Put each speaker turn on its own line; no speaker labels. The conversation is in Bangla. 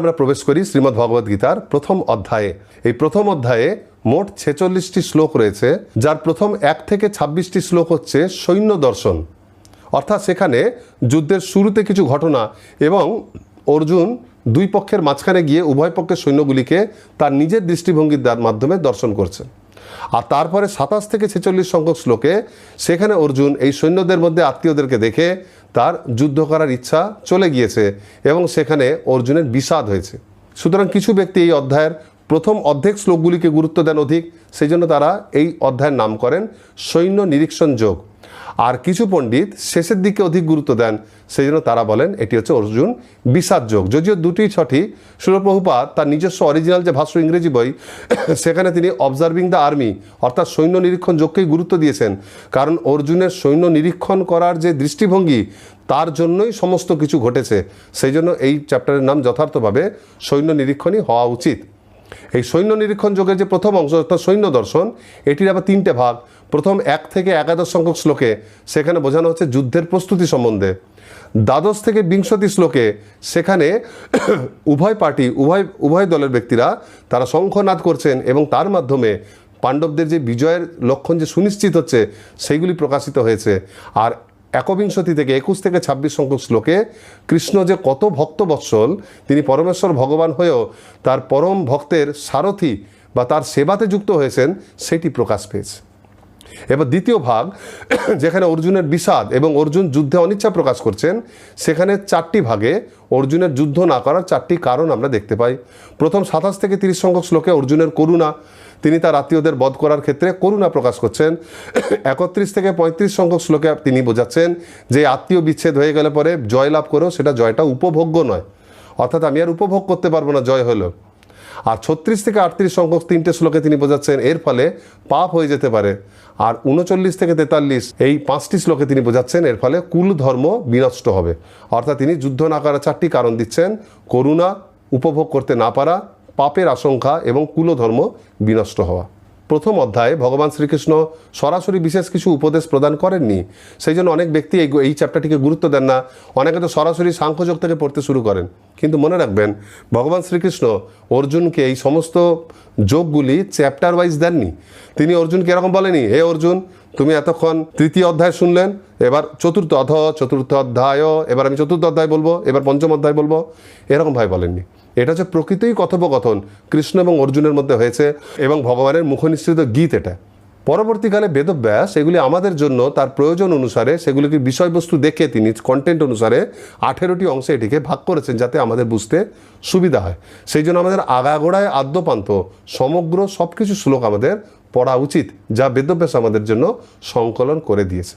আমরা প্রবেশ করি শ্রীমদ্ ভগবদ গীতার প্রথম অধ্যায়ে। এই প্রথম অধ্যায়ে মোট ছেচল্লিশটি শ্লোক রয়েছে, যার প্রথম এক থেকে ছাব্বিশটি শ্লোক হচ্ছে সৈন্য দর্শন। অর্থাৎ সেখানে যুদ্ধের শুরুতে কিছু ঘটনা এবং অর্জুন দুই পক্ষের মাঝখানে গিয়ে উভয় পক্ষের সৈন্যগুলিকে তার নিজের দৃষ্টিভঙ্গির মাধ্যমে দর্শন করছে। আর তারপরে সাতাশ থেকে ছেচল্লিশ সংখ্যক শ্লোকে সেখানে অর্জুন এই সৈন্যদের মধ্যে আত্মীয়দেরকে দেখে তার যুদ্ধ করার ইচ্ছা চলে গিয়েছে এবং সেখানে অর্জুনের বিষাদ হয়েছে। সুতরাং কিছু ব্যক্তি এই অধ্যায়ের প্রথম অর্ধেক শ্লোকগুলিকে গুরুত্ব দেন অধিক সেই জন্য তারা এই অধ্যায়ের নাম করেন সৈন্য নিরীক্ষণ যোগ আর কিছু পণ্ডিত শেষের দিকে অধিক গুরুত্ব দেন। সেই জন্য তারা বলেন, এটি হচ্ছে অর্জুন বিষাদ যোগ। যদিও দুটি ছটি সুরপ্রভুপাত, তার নিজস্ব অরিজিনাল যে ভাষ্য ইংরেজি বই, সেখানে তিনি অবজার্ভিং দ্য আর্মি অর্থাৎ সৈন্য নিরীক্ষণ যোগকেই গুরুত্ব দিয়েছেন। কারণ অর্জুনের সৈন্য নিরীক্ষণ করার যে দৃষ্টিভঙ্গি, তার জন্যই সমস্ত কিছু ঘটেছে। সেই জন্য এই চ্যাপ্টারের নাম যথার্থভাবে সৈন্য নিরীক্ষণই হওয়া উচিত। এই সৈন্য নিরীক্ষণ যোগের যে প্রথম অংশ, অর্থাৎ সৈন্য দর্শন, এটির আবার তিনটে ভাগ। প্রথম এক থেকে একাদশ সংখ্যক শ্লোকে সেখানে বোঝানো হচ্ছে যুদ্ধের প্রস্তুতি সম্বন্ধে। দ্বাদশ থেকে বিংশতি শ্লোকে সেখানে উভয় পার্টি, উভয় উভয় দলের ব্যক্তিরা তারা শঙ্খনাদ করছেন এবং তার মাধ্যমে পাণ্ডবদের যে বিজয়ের লক্ষণ যে সুনিশ্চিত হচ্ছে, সেইগুলি প্রকাশিত হয়েছে। আর একবিংশতি থেকে একুশ থেকে ছাব্বিশ সংখ্যক শ্লোকে কৃষ্ণ যে কত ভক্তবৎসল, তিনি পরমেশ্বর ভগবান হয়েও তার পরম ভক্তের সারথি বা তার সেবাতে যুক্ত হয়েছেন, সেটি প্রকাশ পেয়েছে। এবার দ্বিতীয় ভাগ, যেখানে অর্জুনের বিষাদ এবং অর্জুন যুদ্ধে অনিচ্ছা প্রকাশ করছেন, সেখানে চারটি ভাগে অর্জুনের যুদ্ধ না করার চারটি কারণ আমরা দেখতে পাই। প্রথম সাতাশ থেকে তিরিশ সংখ্যক শ্লোকে অর্জুনের করুণা, তিনি তার আত্মীয়দের বধ করার ক্ষেত্রে করুণা প্রকাশ করছেন। একত্রিশ থেকে পঁয়ত্রিশ সংখ্যক শ্লোকে তিনি বোঝাচ্ছেন যে আত্মীয় বিচ্ছেদ হয়ে গেলে পরে জয় লাভ করেও সেটা জয়টা উপভোগ্য নয়। অর্থাৎ আমি আর উপভোগ করতে পারব না, জয় হলো। আর ছত্রিশ থেকে আটত্রিশ সংখ্যক তিনটে শ্লোকে তিনি বোঝাচ্ছেন, এর ফলে পাপ হয়ে যেতে পারে। আর উনচল্লিশ থেকে তেতাল্লিশ, এই পাঁচটি শ্লোকে তিনি বোঝাচ্ছেন, এর ফলে কুল ধর্ম বিনষ্ট হবে। অর্থাৎ তিনি যুদ্ধ না করার চারটি কারণ দিচ্ছেন, করুণা, উপভোগ করতে না পারা, পাপের আশঙ্কা এবং কুলধর্ম বিনষ্ট হওয়া। প্রথম অধ্যায়ে ভগবান শ্রীকৃষ্ণ সরাসরি বিশেষ কিছু উপদেশ প্রদান করেননি। সেই জন্য অনেক ব্যক্তি এই এই চ্যাপ্টারটিকে গুরুত্ব দেন না। অনেকে তো সরাসরি সাংখ্যযোগ থেকে পড়তে শুরু করেন। কিন্তু মনে রাখবেন, ভগবান শ্রীকৃষ্ণ অর্জুনকে এই সমস্ত যোগগুলি চ্যাপ্টার ওয়াইজ দেননি। তিনি অর্জুনকে এরকম বলেনি, হে অর্জুন, তুমি এতক্ষণ তৃতীয় অধ্যায় শুনলেন, এবার চতুর্থ অধ চতুর্থ অধ্যায়, এবার আমি চতুর্থ অধ্যায় বলব, এবার পঞ্চম অধ্যায় বলব। এরকমভাবে বলেননি। এটা হচ্ছে প্রকৃতই কথোপকথন। কৃষ্ণ এবং অর্জুনের মধ্যে হয়েছে এবং ভগবানের মুখনিসৃত গীত এটা। পরবর্তীকালে বেদব্যাস, এগুলি আমাদের জন্য, তার প্রয়োজন অনুসারে সেগুলিকে বিষয়বস্তু দেখে তিনি কন্টেন্ট অনুসারে আঠেরোটি অংশে এটিকে ভাগ করেছেন যাতে আমাদের বুঝতে সুবিধা হয়। সেই জন্য আমাদের আগাগোড়ায় আদ্যপান্ত, সমগ্র সব কিছু শ্লোক আমাদের পড়া উচিত, যা বেদব্যাস আমাদের জন্য সংকলন করে দিয়েছে।